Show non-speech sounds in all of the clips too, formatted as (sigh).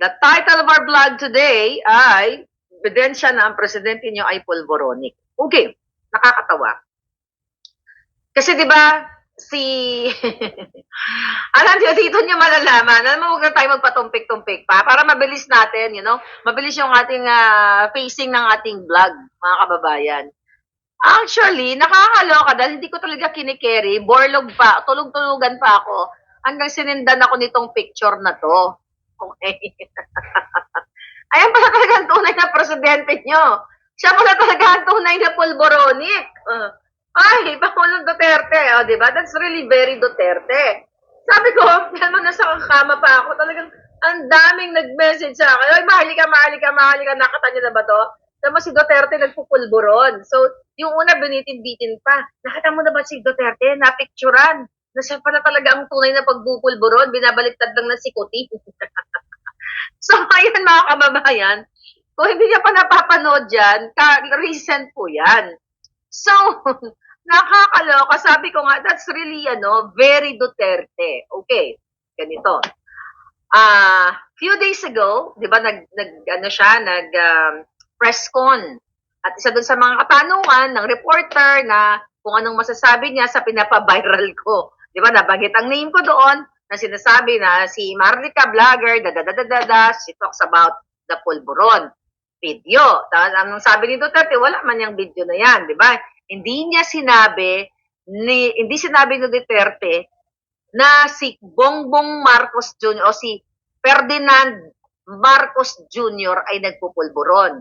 the title of our vlog today ay Ebidensya na ang presidente niyo ay pulboronic. Okay, nakakatawa. Kasi 'di ba si (laughs) Alam niyo dito niyo malalaman. Alam mo huwag na tayo magpatumpik-tumpik pa para mabilis natin, you know. Mabilis yung ating ah, facing ng ating vlog, mga kababayan. Actually, nakakaloka dahil hindi ko talaga kinikerry. Borlog pa, tulog-tulugan pa ako. Hanggang sinindan ako nitong picture na to. Okay. (laughs) Ayan pala talaga ang tunay na presidente nyo. Siya pala talaga ang tunay na pulboronic. Uh, ay, Pangulong Duterte. O, di ba? That's really very Duterte. Sabi ko, (laughs) dahil mo nasa kama pa ako, talagang ang daming nag-message sa akin. Ay, mahali ka, mahali ka, mahali ka. Nakata niyo na ba to? Tapos si Duterte nagpupulburon. So, yung una binitin-bitin pa. Nakita mo na ba si Duterte? Napicturan. Na siya pala talaga ang tunay na pagbupulburon. Binabaliktad lang na si Kuti. so, ayun mga kababayan. Kung hindi niya pa napapanood yan, ka- recent po yan. So, (laughs) nakakaloka. Sabi ko nga, that's really, ano, very Duterte. Okay, ganito. Ah, few days ago, 'di ba nag nag ano siya, nag um, press con. At isa dun sa mga katanungan ng reporter na kung anong masasabi niya sa pinapa-viral ko. 'Di ba? Nabanggit ang name ko doon na sinasabi na si Marlica vlogger da da da da da, da she talks about the pulburon video. Tapos anong sabi ni Duterte, wala man yung video na yan, 'di ba? Hindi niya sinabi ni hindi sinabi ni Duterte na si Bongbong Marcos Jr. o si Ferdinand Marcos Jr. ay nagpupulburon.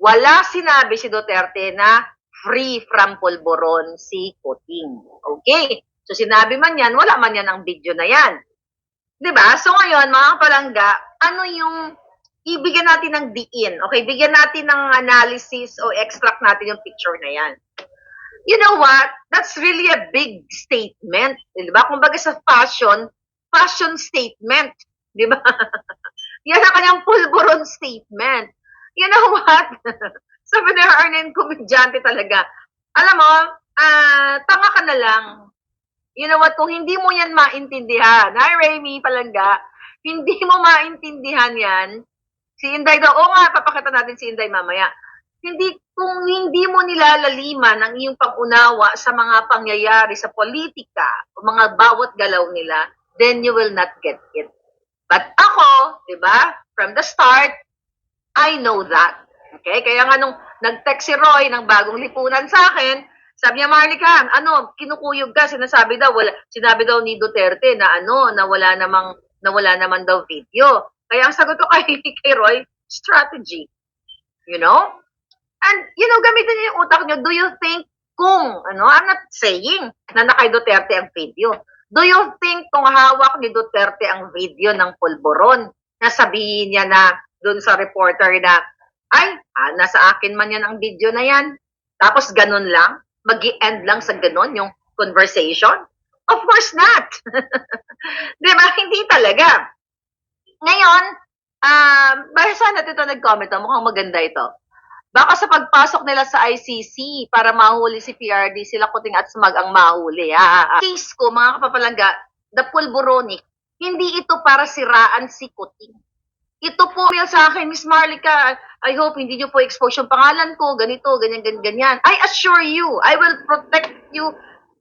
Wala sinabi si Duterte na free from pulburon si Kuting. Okay? So sinabi man yan, wala man yan ang video na yan. 'Di ba? So ngayon, mga palangga, ano yung ibigyan natin ng diin? Okay, bigyan natin ng analysis o extract natin yung picture na yan you know what? That's really a big statement. Di ba? Kumbaga sa fashion, fashion statement. Di ba? (laughs) Yan ang kanyang pulburon statement. You know what? (laughs) Sabi ni Arnen, komedyante talaga. Alam mo, ah, tanga ka na lang. You know what? Kung hindi mo yan maintindihan, hi Remy Palangga, hindi mo maintindihan yan, si Inday daw, oo nga, papakita natin si Inday mamaya hindi kung hindi mo nilalaliman ang iyong pag-unawa sa mga pangyayari sa politika o mga bawat galaw nila, then you will not get it. But ako, 'di ba? From the start, I know that. Okay? Kaya nga nung nag-text si Roy ng bagong lipunan sa akin, sabi niya, Marlica, ano, kinukuyog ka, sinasabi daw, wala, sinabi daw ni Duterte na ano, na wala namang, na wala naman daw video. Kaya ang sagot ko kay, (laughs) kay Roy, strategy. You know? And, you know, gamitin niyo yung utak niyo. Do you think kung, ano, I'm not saying na nakay Duterte ang video. Do you think kung hawak ni Duterte ang video ng pulboron, na sabihin niya na dun sa reporter na, ay, ah, nasa akin man yan ang video na yan. Tapos ganun lang, mag end lang sa ganun yung conversation? Of course not. (laughs) Di ba? Hindi talaga. Ngayon, um, basta natin ito nag-comment, oh, mukhang maganda ito. Baka sa pagpasok nila sa ICC para mahuli si PRD, sila kuting at smag ang mahuli. Ha? Case ko, mga kapapalangga, the pulboronic, hindi ito para siraan si kuting. Ito po mail sa akin, Miss Marlica, I hope hindi niyo po expose yung pangalan ko, ganito, ganyan, ganyan, ganyan. I assure you, I will protect you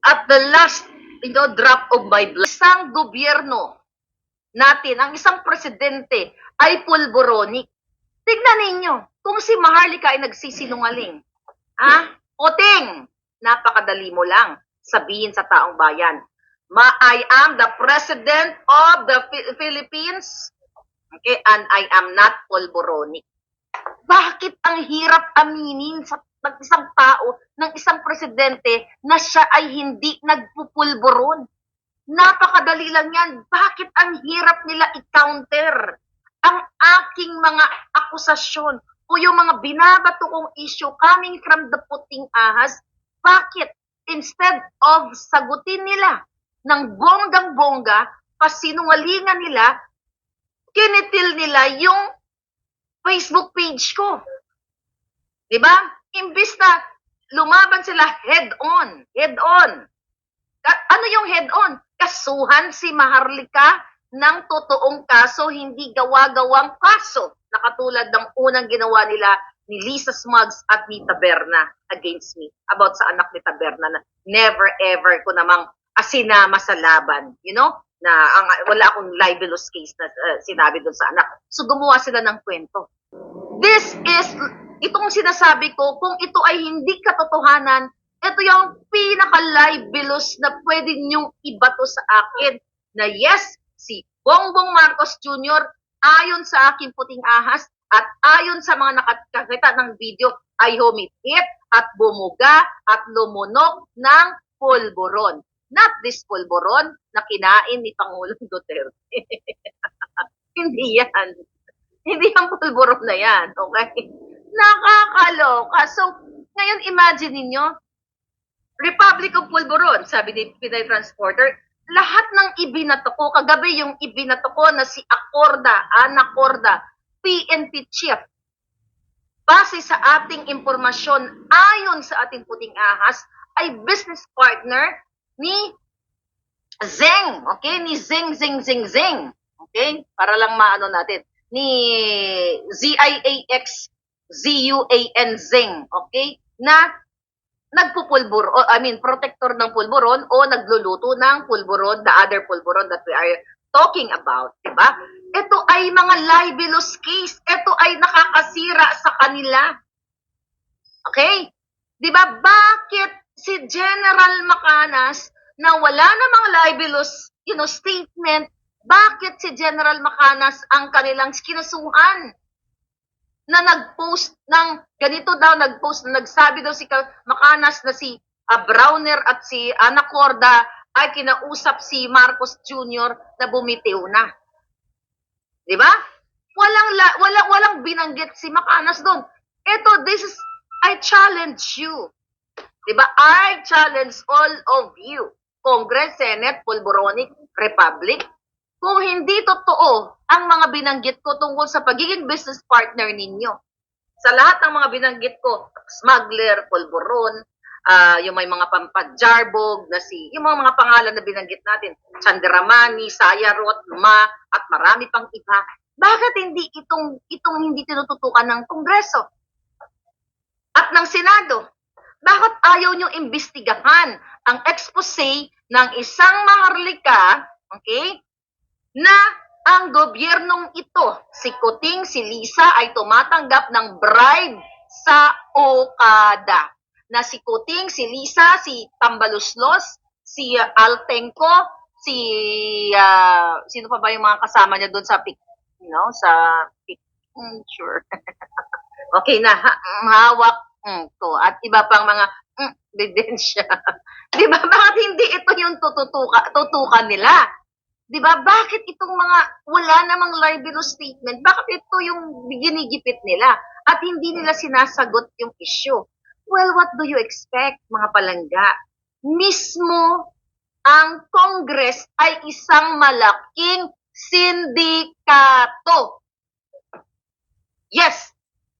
at the last you know, drop of my blood. Isang gobyerno natin, ang isang presidente ay pulboronic. Tignan ninyo, kung si Maharlika ay nagsisinungaling, ha? Oting, napakadali mo lang sabihin sa taong bayan. Ma I am the president of the Phil- Philippines, okay, and I am not pulboronic. Bakit ang hirap aminin sa ng isang tao, ng isang presidente, na siya ay hindi nagpupulboron? Napakadali lang yan. Bakit ang hirap nila i-counter ang aking mga akusasyon o yung mga binabato kong issue coming from the puting ahas? Bakit? Instead of sagutin nila ng bonggang-bongga, pasinungalingan nila, kinitil nila yung Facebook page ko. 'Di ba? Imbis na lumaban sila head on, head on. Ka- ano yung head on? Kasuhan si Maharlika ng totoong kaso, hindi gawa-gawang kaso na katulad ng unang ginawa nila ni Lisa Smugs at ni Taberna against me about sa anak ni Taberna na never ever ko namang asinama sa laban, you know, na ang, wala akong libelous case na uh, sinabi doon sa anak. So gumawa sila ng kwento. This is, itong sinasabi ko, kung ito ay hindi katotohanan, ito yung pinaka-libelous na pwede niyong ibato sa akin na yes, si Bongbong Marcos Jr. ayon sa aking puting ahas at ayon sa mga nakakita ng video ay humipit at bumuga at lumunok ng pulburon. Not this pulburon na kinain ni Pangulong Duterte. (laughs) Hindi yan. Hindi ang pulburon na yan. Okay? Nakakaloka. So, ngayon imagine ninyo, Republic of Pulburon, sabi ni Pinay Transporter, lahat ng ibinato ko, kagabi yung ibinato ko na si Acorda, Ana Corda, PNP Chief, base sa ating impormasyon, ayon sa ating puting ahas, ay business partner ni Zeng, okay? Ni Zeng, Zeng, Zeng, Zeng. Okay? Para lang maano natin. Ni Z-I-A-X, Z-U-A-N, Zeng. Okay? Na nagpupulbur, o, I mean, protector ng pulburon o nagluluto ng pulburon, the other pulburon that we are talking about, di ba? Ito ay mga libelous case. Ito ay nakakasira sa kanila. Okay? Di ba? Bakit si General Macanas na wala namang libelous, you know, statement, bakit si General Macanas ang kanilang kinasuhan? na nag-post ng ganito daw nag-post na nagsabi daw si Macanas na si ah, Browner at si Ana Corda ay kinausap si Marcos Jr. na bumitiw na. 'Di ba? Walang la, walang walang binanggit si Macanas doon. Ito this is I challenge you. 'Di ba? I challenge all of you. Congress, Senate, Pulboronic Republic, kung hindi totoo ang mga binanggit ko tungkol sa pagiging business partner ninyo. Sa lahat ng mga binanggit ko, smuggler, pulburon, ah, yung may mga pampadjarbog na si, yung mga, mga pangalan na binanggit natin, Chandramani, Sayarot, Ma, at marami pang iba. Bakit hindi itong, itong hindi tinututukan ng Kongreso? At ng Senado? Bakit ayaw nyo imbestigahan ang expose ng isang maharlika, okay, na ang gobyernong ito, si Kuting, si Lisa, ay tumatanggap ng bribe sa Okada. Na si Kuting, si Lisa, si Tambaluslos, si uh, Altenco, si, uh, sino pa ba yung mga kasama niya doon sa pic, you know, sa pic, sure. (laughs) okay na, ha- hawak mm, ko. At iba pang mga mm, ebidensya. (laughs) Di ba? Bakit hindi ito yung tututuka, tutukan nila? Di ba? Bakit itong mga wala namang libelous statement, bakit ito yung ginigipit nila at hindi nila sinasagot yung issue? Well, what do you expect, mga palangga? Mismo ang Congress ay isang malaking sindikato. Yes,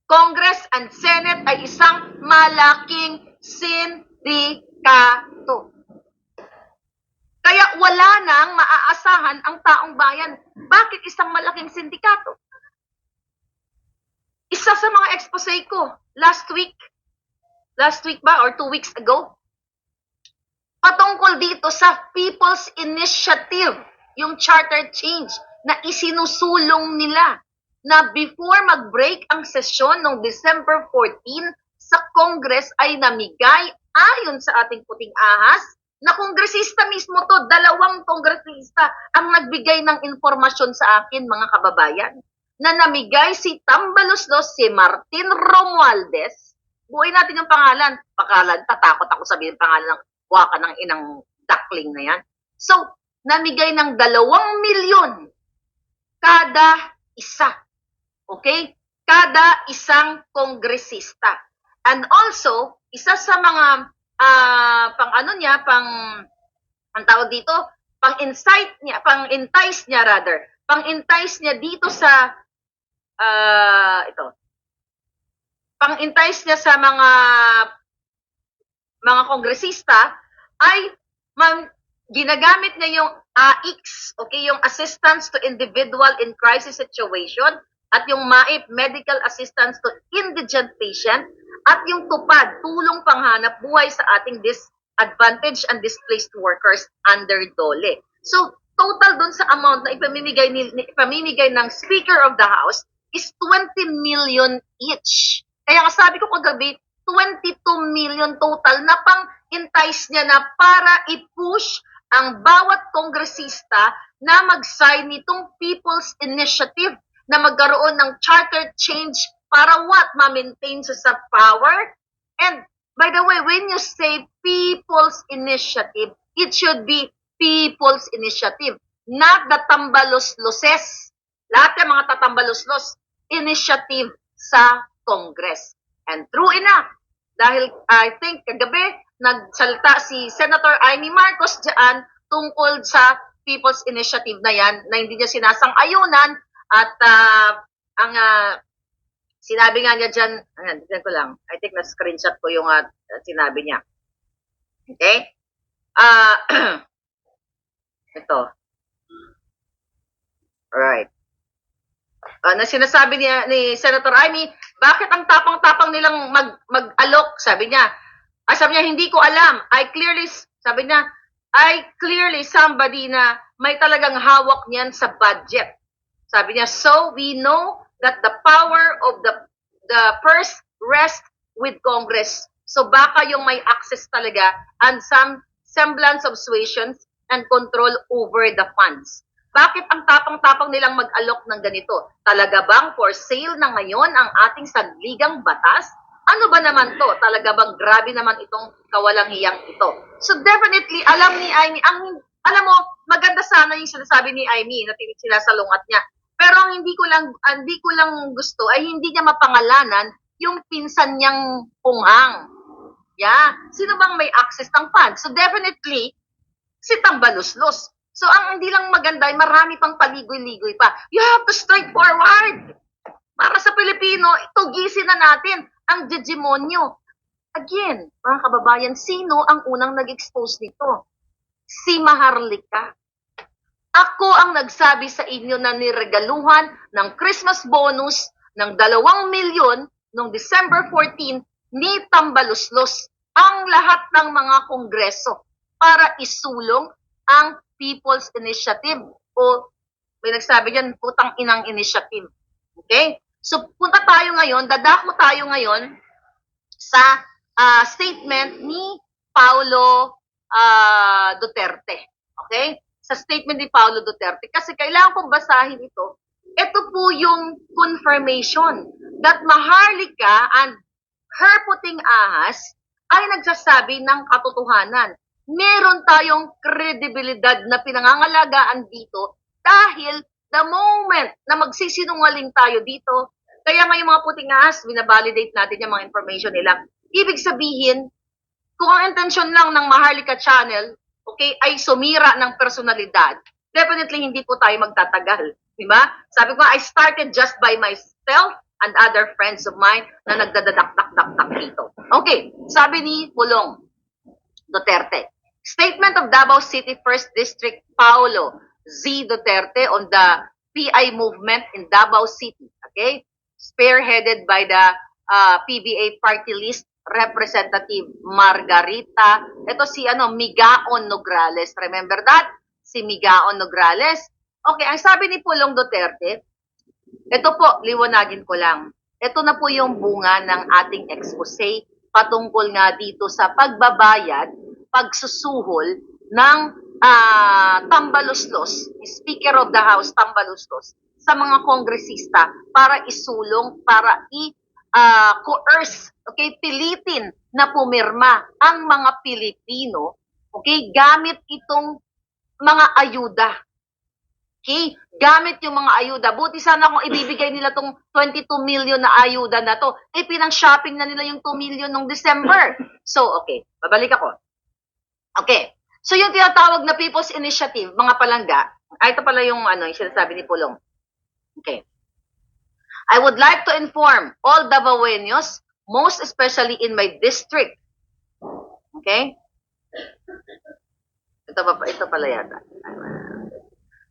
Congress and Senate ay isang malaking sindikato. Kaya wala nang maaasahan ang taong bayan. Bakit isang malaking sindikato? Isa sa mga expose ko last week, last week ba or two weeks ago, patungkol dito sa People's Initiative, yung charter change na isinusulong nila na before mag-break ang sesyon noong December 14 sa Congress ay namigay ayon sa ating puting ahas na kongresista mismo to, dalawang kongresista ang nagbigay ng informasyon sa akin, mga kababayan, na namigay si Tambaluslos, si Martin Romualdez, buuin natin yung pangalan, pakalan, tatakot ako sabihin pangalan ng waka ng inang duckling na yan. So, namigay ng dalawang milyon kada isa. Okay? Kada isang kongresista. And also, isa sa mga ah pang ano niya, pang ang tawag dito, pang insight niya, pang entice niya rather. Pang entice niya dito sa ah ito. Pang entice niya sa mga mga kongresista ay man, ginagamit niya yung AICS, okay, yung Assistance to Individual in Crisis Situation, at yung MAIP, Medical Assistance to Indigent Patient, at yung TUPAD, Tulong Panghanap Buhay sa ating disadvantaged and displaced workers under DOLE. So, total dun sa amount na ipamimigay, ni, ipamimigay ng Speaker of the House is 20 million each. Kaya nga sabi ko kagabi, 22 million total na pang entice niya na para i-push ang bawat kongresista na mag-sign nitong People's Initiative na magkaroon ng charter change para what? Ma-maintain siya sa power? And by the way, when you say People's Initiative, it should be People's Initiative, not the tambalos-loses. Lahat ng mga tatambalos-los, initiative sa Congress. And true enough, dahil I think kagabi, nagsalita si Senator Amy Marcos dyan tungkol sa People's Initiative na yan, na hindi niya sinasang-ayunan at ah, ang ah, sinabi nga niya dyan, tignan ko lang, I think na-screenshot ko yung ah, sinabi niya. Okay? Ah, (clears throat) ito. Alright. Ah, na sinasabi niya ni Senator Amy, bakit ang tapang-tapang nilang mag mag-alok? Sabi niya. Ah, sabi niya, hindi ko alam. I clearly, sabi niya, I clearly somebody na may talagang hawak niyan sa budget. Sabi niya, so we know that the power of the the purse rests with Congress. So baka yung may access talaga and some semblance of suasions and control over the funds. Bakit ang tapang-tapang nilang mag-alok ng ganito? Talaga bang for sale na ngayon ang ating sanligang batas? Ano ba naman to? Talaga bang grabe naman itong kawalang hiyang ito? So definitely, alam ni Amy, ang, alam mo, maganda sana yung sinasabi ni Amy na tinit sila sa lungat niya. Pero ang hindi ko lang, ang hindi ko lang gusto ay hindi niya mapangalanan yung pinsan niyang punghang. Yeah. Sino bang may access ng funds? So definitely, si Tambaluslos. So ang hindi lang maganda ay marami pang paligoy-ligoy pa. You have to strike forward. Para sa Pilipino, tugisin na natin ang hegemonyo. Again, mga kababayan, sino ang unang nag-expose nito? Si Maharlika. Ako ang nagsabi sa inyo na niregaluhan ng Christmas bonus ng dalawang milyon noong December 14 ni Tambaluslos ang lahat ng mga kongreso para isulong ang People's Initiative o may nagsabi dyan, putang inang initiative. Okay? So, punta tayo ngayon, dadako tayo ngayon sa ah, statement ni Paulo ah, Duterte. Okay? Sa statement ni Paulo Duterte. Kasi kailangan kong basahin ito. Ito po yung confirmation that Maharlika and her puting ahas ay nagsasabi ng katotohanan. Meron tayong kredibilidad na pinangangalagaan dito dahil the moment na magsisinungaling tayo dito, kaya nga mga puting ahas, binabalidate natin yung mga information nila. Ibig sabihin, kung ang intensyon lang ng Maharlika Channel, okay, ay sumira ng personalidad, definitely hindi po tayo magtatagal. Di ba? Sabi ko, I started just by myself and other friends of mine na nagdadadak-dak-dak dito. Okay, sabi ni Pulong Duterte. Statement of Davao City First District Paulo Z. Duterte on the PI movement in Davao City. Okay? Spearheaded by the uh, PBA party list representative Margarita. Ito si ano Migaon Nograles. Remember that? Si Migaon Nograles. Okay, ang sabi ni Pulong Duterte, ito po, liwanagin ko lang. Ito na po yung bunga ng ating expose patungkol nga dito sa pagbabayad, pagsusuhol ng ah, tambaluslos, Speaker of the House tambaluslos, sa mga kongresista para isulong, para i ah, coerce, okay, pilitin na pumirma ang mga Pilipino, okay, gamit itong mga ayuda. Okay? Gamit yung mga ayuda. Buti sana kung ibibigay nila tong 22 million na ayuda na to, eh pinang-shopping na nila yung 2 million nung December. So, okay. Babalik ako. Okay. So, yung tinatawag na People's Initiative, mga palangga, ay ito pala yung ano, yung sinasabi ni Pulong. Okay. I would like to inform all Davaoenos, most especially in my district. Okay? Ito pa, ito pala yata.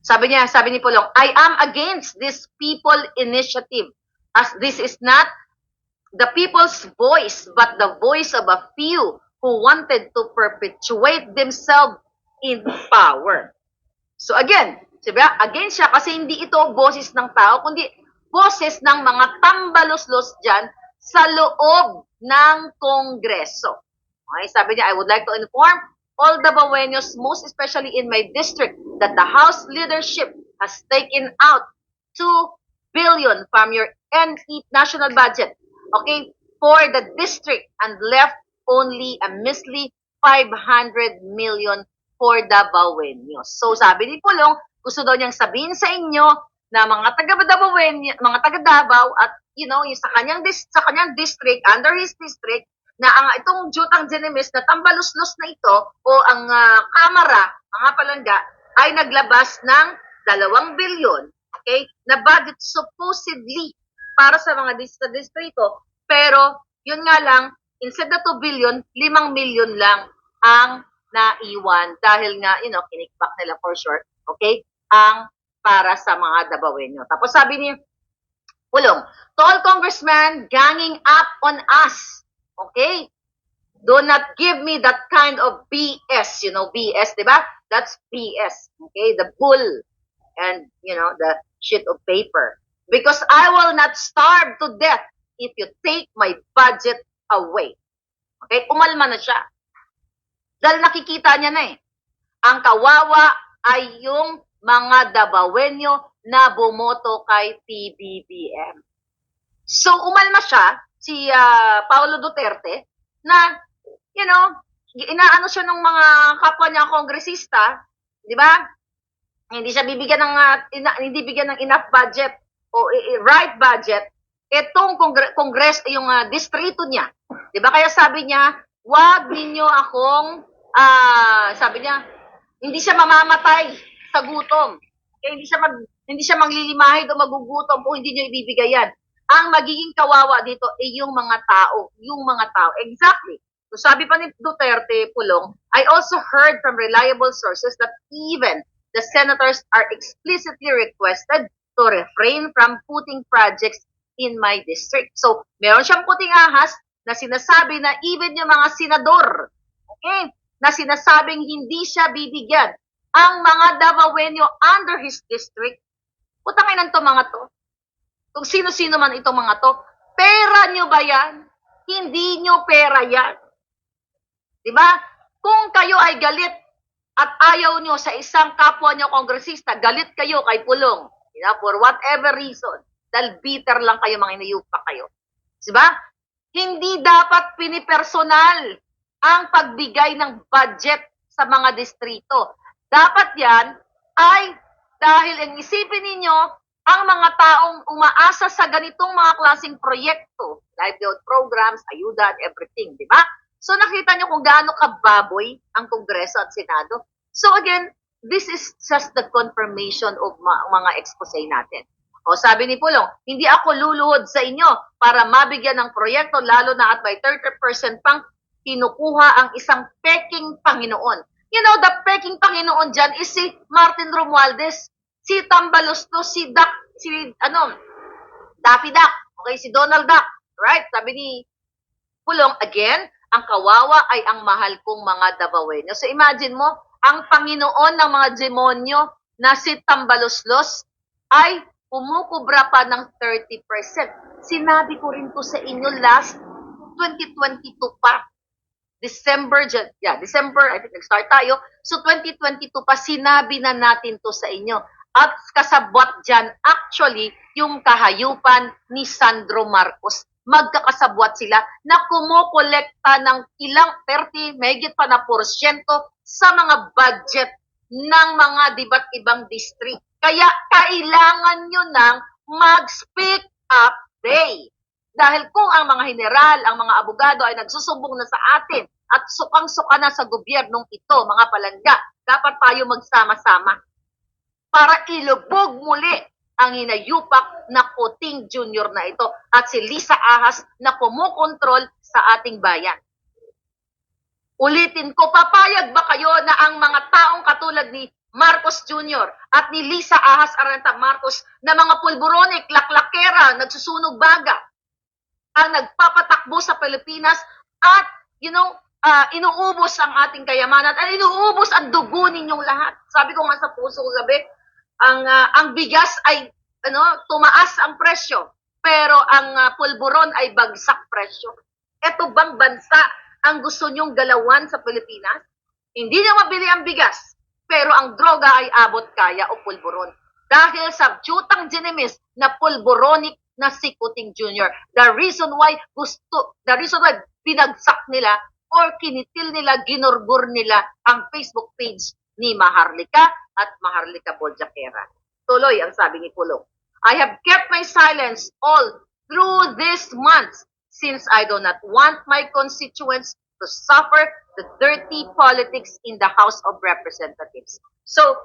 Sabi niya, sabi ni Pulong, I am against this people initiative as this is not the people's voice but the voice of a few who wanted to perpetuate themselves in power. So again, sabi against siya kasi hindi ito boses ng tao, kundi boses ng mga tambalos-los dyan sa loob ng Kongreso. Okay, sabi niya, I would like to inform all the Baweños, most especially in my district, that the House leadership has taken out 2 billion from your NE national budget, okay, for the district and left only a measly 500 million for the Baweños. So sabi ni Pulong, gusto daw niyang sabihin sa inyo na mga taga mga taga Davao at you know, yung sa kanyang dis, sa kanyang district, under his district, na ang itong Jutang Genemis na tambaluslos na ito o ang ah, kamara, mga palangga, ay naglabas ng dalawang bilyon, okay, na budget supposedly para sa mga dis- distrito. Pero, yun nga lang, instead na 2 billion, 5 million lang ang naiwan dahil nga, you know, kinikbak nila for sure, okay, ang para sa mga Dabawenyo. Tapos sabi ni Pulong, tall congressman ganging up on us. Okay? Do not give me that kind of BS, you know, BS, di ba? That's BS. Okay? The bull and, you know, the sheet of paper. Because I will not starve to death if you take my budget away. Okay? Umalma na siya. Dahil nakikita niya na eh. Ang kawawa ay yung mga Dabawenyo na bumoto kay PBBM. So, umalma siya, si ah, Paulo Duterte, na, you know, inaano siya ng mga kapwa niya kongresista, di ba? Hindi siya bibigyan ng, ah, ina- hindi bigyan ng enough budget o right budget, itong kongre- kongres, yung ah, distrito niya. Di ba? Kaya sabi niya, wag ninyo akong, ah, sabi niya, hindi siya mamamatay sa gutom. Kaya hindi siya mag, hindi siya manglilimahid o magugutom kung hindi niyo ibibigay yan. Ang magiging kawawa dito ay yung mga tao, yung mga tao. Exactly. So sabi pa ni Duterte Pulong, I also heard from reliable sources that even the senators are explicitly requested to refrain from putting projects in my district. So, meron siyang puting ahas na sinasabi na even yung mga senador, okay, na sinasabing hindi siya bibigyan ang mga Davaoenyo under his district, putangin to mga to. Kung sino-sino man itong mga to, pera nyo ba yan? Hindi nyo pera yan. Di ba? Kung kayo ay galit at ayaw nyo sa isang kapwa nyo kongresista, galit kayo kay Pulong. Know, for whatever reason. Dahil bitter lang kayo, mga inayupa kayo. Di ba? Hindi dapat pinipersonal ang pagbigay ng budget sa mga distrito. Dapat yan ay dahil ang isipin ninyo, ang mga taong umaasa sa ganitong mga klaseng proyekto, livelihood programs, ayuda, and everything, di ba? So nakita nyo kung gaano kababoy ang Kongreso at Senado. So again, this is just the confirmation of ma- mga expose natin. O sabi ni Pulong, hindi ako luluhod sa inyo para mabigyan ng proyekto lalo na at by 30% pang kinukuha ang isang peking Panginoon. You know, the peking Panginoon dyan is si Martin Romualdez, si Tambalusto, si Duck, si ano, Daffy Duck, okay, si Donald Duck, right? Sabi ni Pulong, again, ang kawawa ay ang mahal kong mga Dabawenyo. So imagine mo, ang Panginoon ng mga demonyo na si Tambaloslos ay umukubra pa ng 30%. Sinabi ko rin to sa inyo last 2022 pa. December, yeah, December, I think nag-start tayo. So 2022 pa, sinabi na natin to sa inyo. At kasabwat dyan, actually, yung kahayupan ni Sandro Marcos. Magkakasabwat sila na kumukolekta ng ilang 30, megit pa na porsyento sa mga budget ng mga diba't ibang district. Kaya kailangan nyo nang mag-speak up day. Dahil kung ang mga general, ang mga abogado ay nagsusumbong na sa atin at sukang-suka na sa gobyernong ito, mga palangga, dapat tayo magsama-sama para ilubog muli ang hinayupak na Kuting Junior na ito at si Lisa Ahas na kumukontrol sa ating bayan. Ulitin ko, papayag ba kayo na ang mga taong katulad ni Marcos Jr. at ni Lisa Ahas Aranta Marcos na mga pulburonik, laklakera, nagsusunog baga, ang nagpapatakbo sa Pilipinas at, you know, ah, inuubos ang ating kayamanan at inuubos ang dugo ninyong lahat. Sabi ko nga sa puso ko gabi, ang, ah, ang bigas ay ano, tumaas ang presyo, pero ang ah, pulburon ay bagsak presyo. Ito bang bansa ang gusto nyong galawan sa Pilipinas? Hindi nyo mabili ang bigas, pero ang droga ay abot kaya o pulburon. Dahil sa jutang ginimis na pulburonic na si Kuting Jr. The reason why gusto, the reason why binagsak nila or kinitil nila, ginurbur nila ang Facebook page ni Maharlika at Maharlika Boljakera. Tuloy ang sabi ni Pulong. I have kept my silence all through this month since I do not want my constituents to suffer the dirty politics in the House of Representatives. So,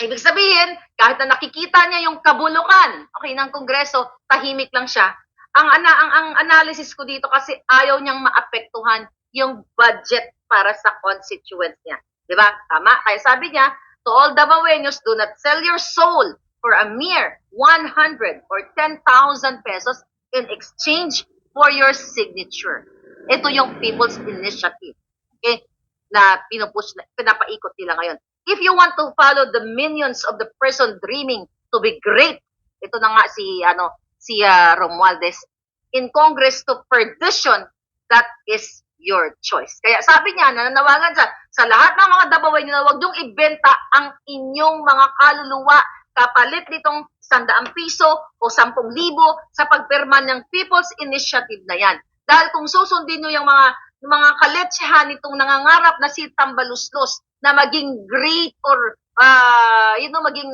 ibig sabihin, kahit na nakikita niya yung kabulukan, okay, ng Kongreso, tahimik lang siya. Ang, ana, ang, ang analysis ko dito kasi ayaw niyang maapektuhan yung budget para sa constituents niya. Di ba? Tama? Kaya sabi niya, to all Davaoenos, do not sell your soul for a mere 100 or 10,000 pesos in exchange for your signature. Ito yung People's Initiative. Okay? Na pinupush, na, pinapaikot nila ngayon. If you want to follow the minions of the person dreaming to be great, ito na nga si, ano, si ah, Romualdez, in Congress to perdition, that is your choice. Kaya sabi niya, nananawagan siya, sa lahat ng mga dabaway niyo na huwag niyong ibenta ang inyong mga kaluluwa kapalit nitong sandaang piso o sampung libo sa pagpirma ng People's Initiative na yan. Dahil kung susundin niyo yung mga mga kaletsyahan nitong nangangarap na si Tambaluslos na maging great or ah you know, maging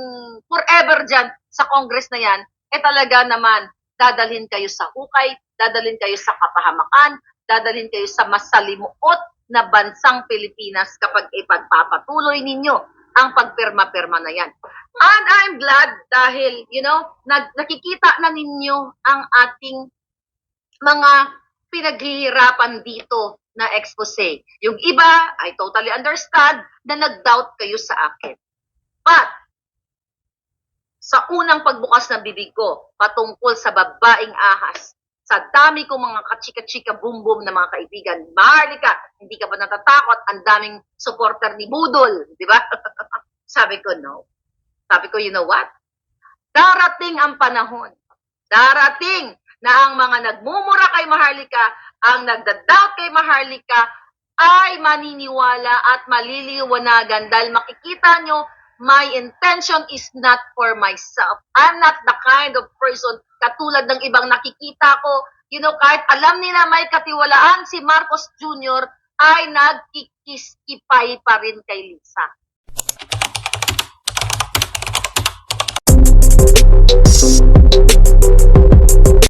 forever dyan sa Congress na yan, eh talaga naman dadalhin kayo sa hukay, dadalhin kayo sa kapahamakan, dadalhin kayo sa masalimuot na bansang Pilipinas kapag ipagpapatuloy ninyo ang pagpirma-pirma na yan. And I'm glad dahil, you know, nag, nakikita na ninyo ang ating mga pinaghihirapan dito na expose. Yung iba, I totally understand na nag-doubt kayo sa akin. But, sa unang pagbukas ng bibig ko patungkol sa babaeng ahas, sa dami kong mga kachika-chika boom-boom na mga kaibigan, Maharlika, hindi ka ba natatakot? Ang daming supporter ni Budol, di ba? (laughs) Sabi ko, no. Sabi ko, you know what? Darating ang panahon. Darating na ang mga nagmumura kay Maharlika, ang nagdadoubt kay Maharlika, ay maniniwala at maliliwanagan dahil makikita nyo, my intention is not for myself. I'm not the kind of person katulad ng ibang nakikita ko. You know, kahit alam nila may katiwalaan si Marcos Jr. ay nagkikiskipay pa rin kay Lisa. Thank you.